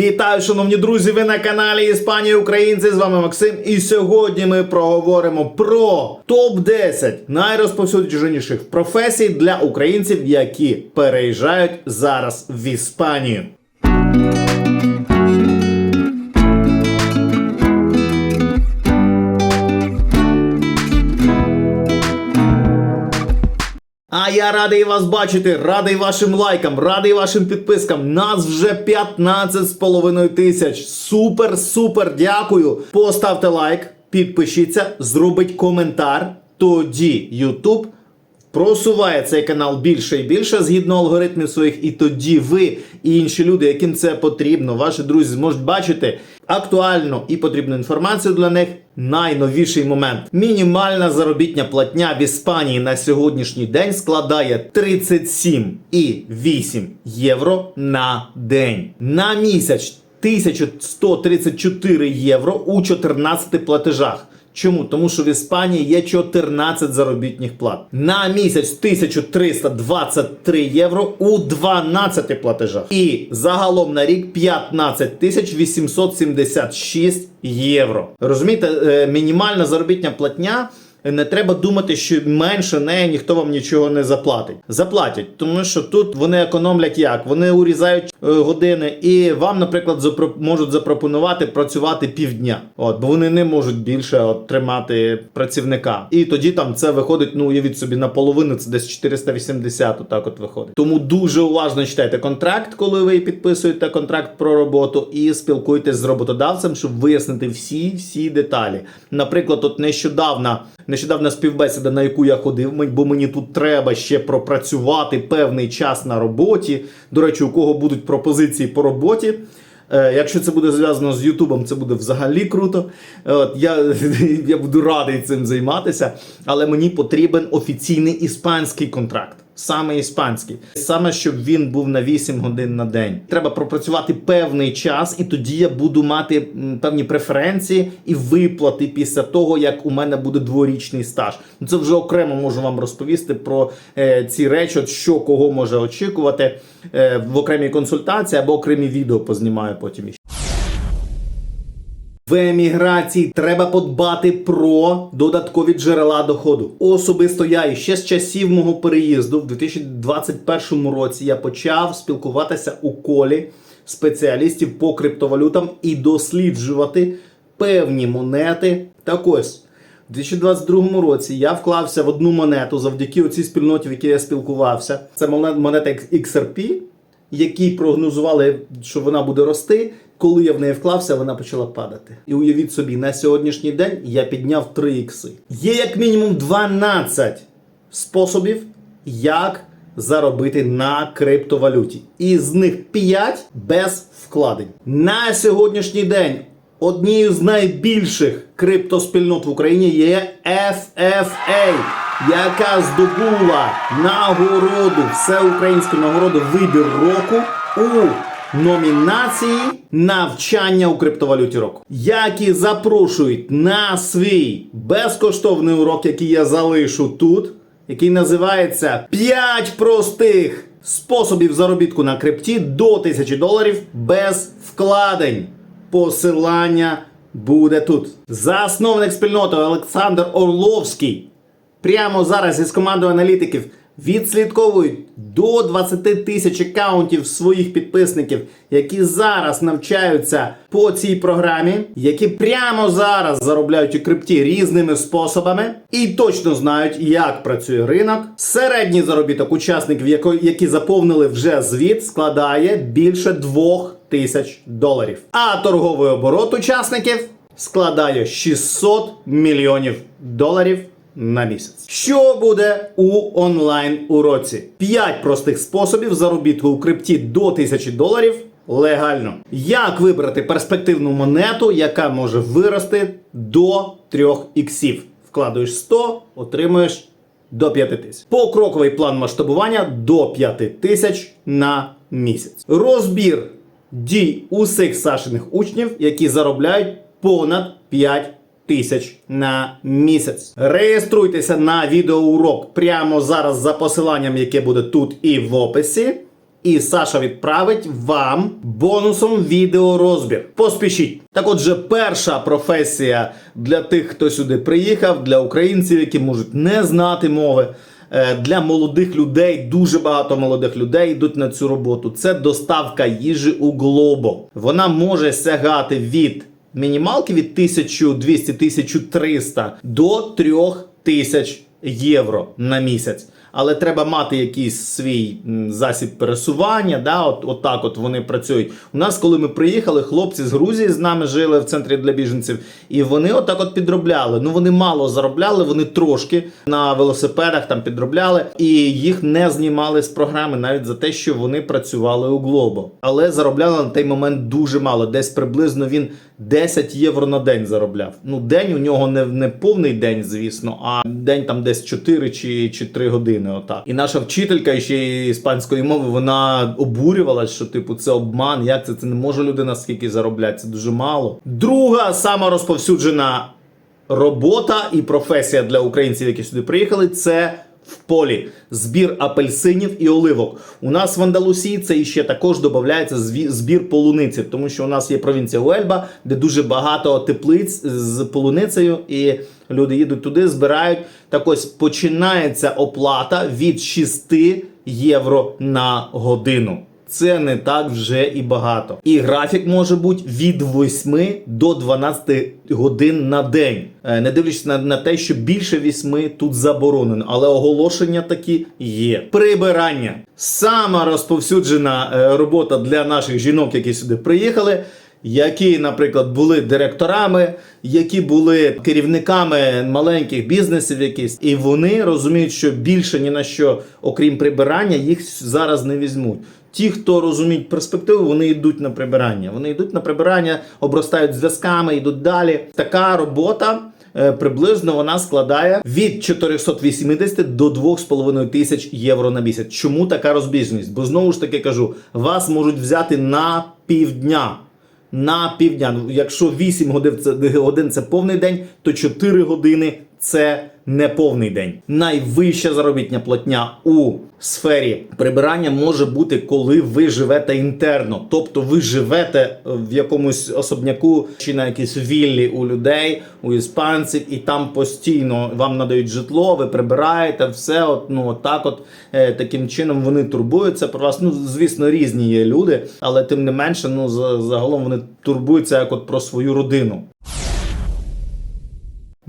Вітаю, шановні друзі! Ви на каналі Іспанія Українці. З вами Максим. І сьогодні ми проговоримо про топ 10 найрозповсюдженіших професій для українців, які переїжджають зараз в Іспанію. А я радий вас бачити, радий вашим лайкам, радий вашим підпискам. Нас вже 15 з половиною тисяч. Супер, супер, дякую. Поставте лайк, підпишіться, зробіть коментар. Тоді YouTube просуває цей канал більше і більше згідно алгоритмів своїх, і тоді ви і інші люди, яким це потрібно, ваші друзі зможуть бачити актуальну і потрібну інформацію для них. Найновіший момент. Мінімальна заробітня платня в Іспанії на сьогоднішній день складає 37,8 євро на день. На місяць 1134 євро у 14 платежах. Чому? Тому що в Іспанії є 14 заробітних плат. На місяць 1323 євро у 12 платежах. І загалом на рік 15 876 євро. Розумієте, е, мінімальна заробітня платня. Не треба думати, що менше неї ніхто вам нічого не заплатить. Заплатять, тому що тут вони економлять як? Вони урізають е, години, і вам, наприклад, запро- можуть запропонувати працювати півдня. От, бо вони не можуть більше от, тримати працівника. І тоді там це виходить, ну уявіть собі, наполовину це десь 480, отак от виходить. Тому дуже уважно читайте контракт, коли ви підписуєте контракт про роботу, і спілкуйтесь з роботодавцем, щоб вияснити всі всі деталі. Наприклад, от нещодавно, нещодавна співбесіда, на яку я ходив, бо мені тут треба ще пропрацювати певний час на роботі. До речі, у кого будуть пропозиції по роботі. Е, Якщо це буде зв'язано з Ютубом, це буде взагалі круто. Е, От, я, я буду радий цим займатися, але мені потрібен офіційний іспанський контракт. Саме іспанський, саме щоб він був на 8 годин на день. Треба пропрацювати певний час, і тоді я буду мати певні преференції і виплати після того, як у мене буде дворічний стаж. Ну, Це вже окремо можу вам розповісти про е, ці речі, от що кого може очікувати е, в окремій консультації або окремі відео познімаю потім. В еміграції треба подбати про додаткові джерела доходу. Особисто я і ще з часів мого переїзду в 2021 році я почав спілкуватися у колі спеціалістів по криптовалютам і досліджувати певні монети. Так ось. У 2022 році я вклався в одну монету завдяки оцій спільноті, в якій я спілкувався. Це монет- монета XRP, які прогнозували, що вона буде рости. Коли я в неї вклався, вона почала падати. І уявіть собі, на сьогоднішній день я підняв 3 ікси. Є як мінімум 12 способів, як заробити на криптовалюті. І з них 5 без вкладень. На сьогоднішній день однією з найбільших криптоспільнот в Україні є FFA, яка здобула нагороду, всеукраїнську нагороду вибір року у номінації навчання у криптовалюті року, які запрошують на свій безкоштовний урок, який я залишу тут, який називається «5 простих способів заробітку на крипті до 1000 доларів без вкладень. Посилання буде тут. Засновник спільноти Олександр Орловський прямо зараз із командою аналітиків відслідковують до 20 тисяч аккаунтів своїх підписників, які зараз навчаються по цій програмі, які прямо зараз заробляють у крипті різними способами і точно знають, як працює ринок. Середній заробіток учасників, які заповнили вже звіт, складає більше 2 тисяч доларів. А торговий оборот учасників складає 600 мільйонів доларів на місяць. Що буде у онлайн уроці? 5 простих способів заробітку у крипті до 1000 доларів легально. Як вибрати перспективну монету, яка може вирости до 3 іксів? Вкладуєш 100, отримуєш до 5 тисяч. Покроковий план масштабування до 5 тисяч на місяць. Розбір дій усіх Сашиних учнів, які заробляють понад 5 тисяч на місяць. Реєструйтеся на відеоурок прямо зараз за посиланням, яке буде тут і в описі. І Саша відправить вам бонусом відеорозбір. Поспішіть. Так, отже, перша професія для тих, хто сюди приїхав, для українців, які можуть не знати мови. Е, Для молодих людей дуже багато молодих людей йдуть на цю роботу. Це доставка їжі у Глобо. Вона може сягати від мінімалки від 1200-1300 до 3000 євро на місяць. Але треба мати якийсь свій засіб пересування. Да? От, от так от вони працюють. У нас, коли ми приїхали, хлопці з Грузії з нами жили в центрі для біженців, і вони отак от підробляли. Ну вони мало заробляли, вони трошки на велосипедах там підробляли, і їх не знімали з програми навіть за те, що вони працювали у Глобо. Але заробляли на той момент дуже мало. Десь приблизно він 10 євро на день заробляв. Ну, день у нього не, не повний день, звісно, а день там десь 4 чи, чи 3 години. Отак. І наша вчителька ще й іспанської мови вона обурювалась, що типу це обман. Як це? Це не може людина скільки заробляти? Це дуже мало. Друга сама розповсюджена робота і професія для українців, які сюди приїхали, це в полі збір апельсинів і оливок. У нас в Андалусії це іще також додається збір полуниці, тому що у нас є провінція Уельба, де дуже багато теплиць з полуницею, і люди їдуть туди, збирають. Так ось починається оплата від 6 євро на годину. Це не так вже і багато. І графік може бути від 8 до 12 годин на день. Е, Не дивлячись на, на те, що більше 8 тут заборонено, але оголошення такі є. Прибирання. Сама розповсюджена е, робота для наших жінок, які сюди приїхали. Які, наприклад, були директорами, які були керівниками маленьких бізнесів, якісь, і вони розуміють, що більше ні на що, окрім прибирання, їх зараз не візьмуть. Ті, хто розуміють перспективу, вони йдуть на прибирання. Вони йдуть на прибирання, обростають зв'язками, йдуть далі. Така робота. е, Приблизно вона складає від 480 до 2,5 тисяч євро на місяць. Чому така розбіжність? Бо знову ж таки кажу, вас можуть взяти на півдня. На півдня. Ну, Якщо 8 годин це, годин це повний день, то 4 години це не повний день. Найвища заробітня платня у сфері прибирання може бути, коли ви живете інтерно. Тобто ви живете в якомусь особняку чи на якійсь віллі у людей, у іспанців, і там постійно вам надають житло, ви прибираєте все. От, ну, от так, от е, таким чином вони турбуються про вас. Ну, звісно, різні є люди, але тим не менше, ну за- загалом вони турбуються як от про свою родину.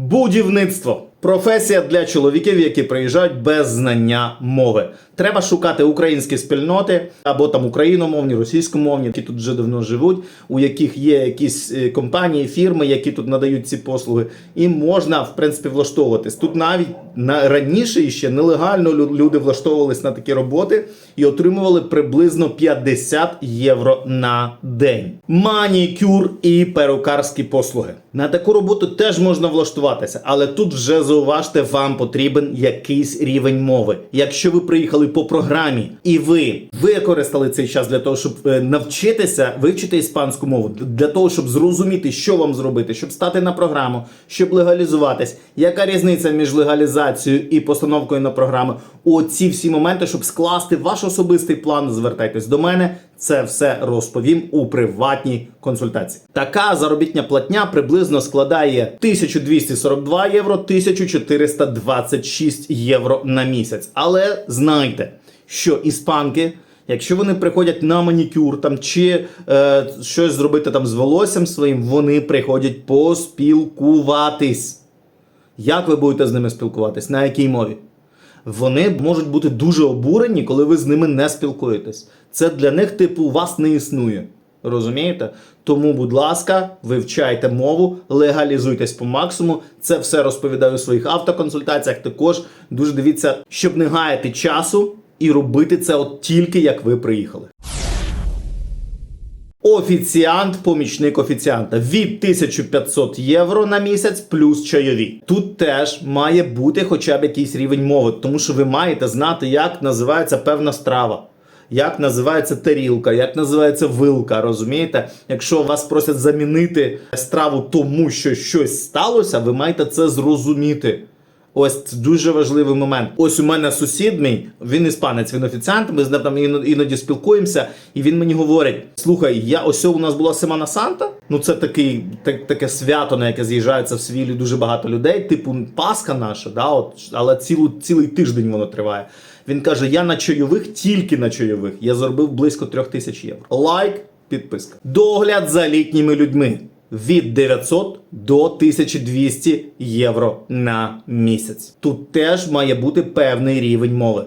Будівництво. Професія для чоловіків, які приїжджають без знання мови. Треба шукати українські спільноти або там україномовні, російськомовні, які тут вже давно живуть, у яких є якісь е, компанії, фірми, які тут надають ці послуги, і можна в принципі влаштовуватись. Тут навіть на раніше ще нелегально люди влаштовувались на такі роботи і отримували приблизно 50 євро на день. Манікюр і перукарські послуги. На таку роботу теж можна влаштуватися, але тут вже зауважте, вам потрібен якийсь рівень мови. Якщо ви приїхали по програмі і ви використали цей час для того, щоб е, навчитися вивчити іспанську мову, для того, щоб зрозуміти, що вам зробити, щоб стати на програму, щоб легалізуватись, яка різниця між легалізацією і постановкою на програму? Оці всі моменти, щоб скласти ваш особистий план, звертайтесь до мене. Це все розповім у приватній консультації. Така заробітня платня приблизно складає 1242 євро, 1426 євро на місяць. Але знайте, що іспанки, якщо вони приходять на манікюр там чи е, щось зробити там з волоссям своїм, вони приходять поспілкуватись. Як ви будете з ними спілкуватись? На якій мові? Вони можуть бути дуже обурені, коли ви з ними не спілкуєтесь. Це для них, типу, вас не існує. Розумієте? Тому, будь ласка, вивчайте мову, легалізуйтесь по максимуму. Це все розповідаю у своїх автоконсультаціях. Також дуже дивіться, щоб не гаяти часу і робити це от тільки як ви приїхали. Офіціант, помічник офіціанта від 1500 євро на місяць плюс чайові. Тут теж має бути хоча б якийсь рівень мови, тому що ви маєте знати, як називається певна страва. Як називається тарілка, як називається вилка, розумієте? Якщо вас просять замінити страву тому, що щось сталося, ви маєте це зрозуміти. Ось це дуже важливий момент. Ось у мене сусід мій, він іспанець, він офіціант. Ми з ним там іноді спілкуємося, і він мені говорить: слухай, я ось у нас була Семана Санта. Ну це такий, так, таке свято, на яке з'їжджається в свілі дуже багато людей, типу Пасха наша, да, от, але цілу, цілий тиждень воно триває. Він каже: я на чайових, тільки на чайових. Я заробив близько трьох тисяч євро. Лайк, підписка. Догляд за літніми людьми. Від 900 до 1200 євро на місяць. Тут теж має бути певний рівень мови.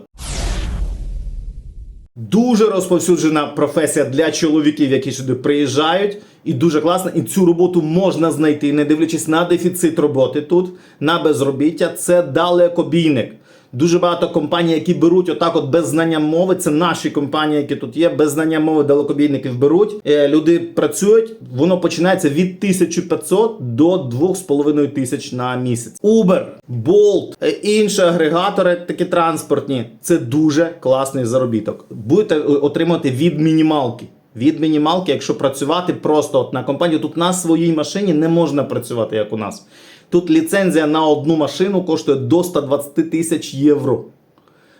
Дуже розповсюджена професія для чоловіків, які сюди приїжджають, і дуже класна. І цю роботу можна знайти, не дивлячись на дефіцит роботи тут, на безробіття. Це далекобійник. Дуже багато компаній, які беруть отак, от без знання мови. Це наші компанії, які тут є, без знання мови далекобійників беруть. Е, люди працюють. Воно починається від 1500 до 2500 на місяць. Uber, Bolt, е, інші агрегатори, такі транспортні. Це дуже класний заробіток. Будете е, отримати від мінімалки. Від мінімалки, якщо працювати просто от на компанію, тут на своїй машині не можна працювати, як у нас. Тут ліцензія на одну машину коштує до 120 тисяч євро.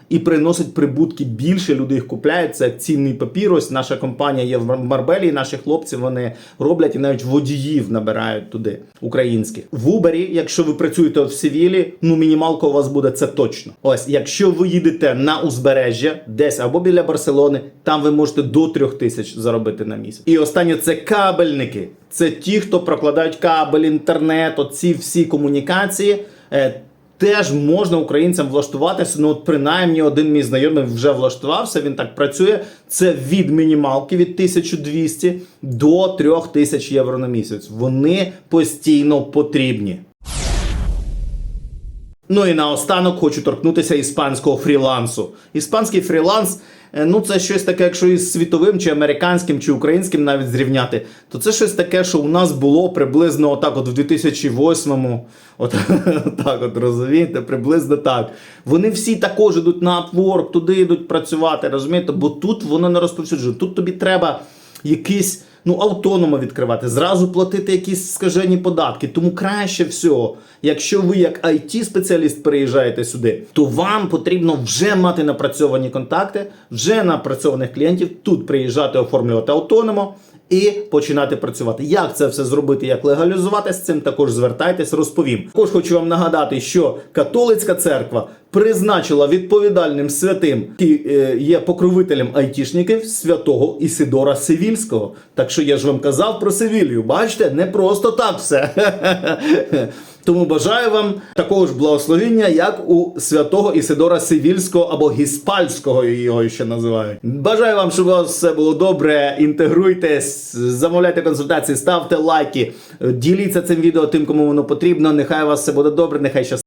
І приносить прибутки більше, люди їх купляють. Це цінний папір. Ось наша компанія є в Марбелі, наші хлопці вони роблять і навіть водіїв набирають туди, українських. В Убері, якщо ви працюєте в Севілі, ну мінімалка у вас буде це точно. Ось, якщо ви їдете на узбережжя, десь або біля Барселони, там ви можете до трьох тисяч заробити на місяць. І останнє це кабельники. Це ті, хто прокладають кабель, інтернет, оці всі комунікації. Теж можна українцям влаштуватися. Ну, от принаймні, один мій знайомий вже влаштувався. Він так працює. Це від мінімалки від 1200 до 3000 євро на місяць. Вони постійно потрібні. Ну і наостанок хочу торкнутися іспанського фрілансу. Іспанський фріланс, е, ну це щось таке, якщо із світовим, чи американським, чи українським навіть зрівняти, то це щось таке, що у нас було приблизно отак, от в 2008-му. От так, от розумієте, приблизно так. Вони всі також йдуть на Upwork, туди йдуть працювати, розумієте? Бо тут воно не розповсюджено. Тут тобі треба якийсь ну, автономо відкривати, зразу платити якісь скажені податки. Тому краще всього, якщо ви як it спеціаліст приїжджаєте сюди, то вам потрібно вже мати напрацьовані контакти, вже напрацьованих клієнтів, тут приїжджати, оформлювати автономо. І починати працювати. Як це все зробити, як легалізувати з цим, також звертайтесь, розповім. Також хочу вам нагадати, що католицька церква призначила відповідальним святим, який е, є покровителем айтішників святого Ісидора Севільського. Так що я ж вам казав про Севілію. Бачите, не просто так все. Тому бажаю вам такого ж благословіння, як у святого Ісидора Сивільського або Гіспальського його ще називають. Бажаю вам, щоб у вас все було добре. Інтегруйтесь, замовляйте консультації, ставте лайки, діліться цим відео тим, кому воно потрібно. Нехай у вас все буде добре, нехай щастить.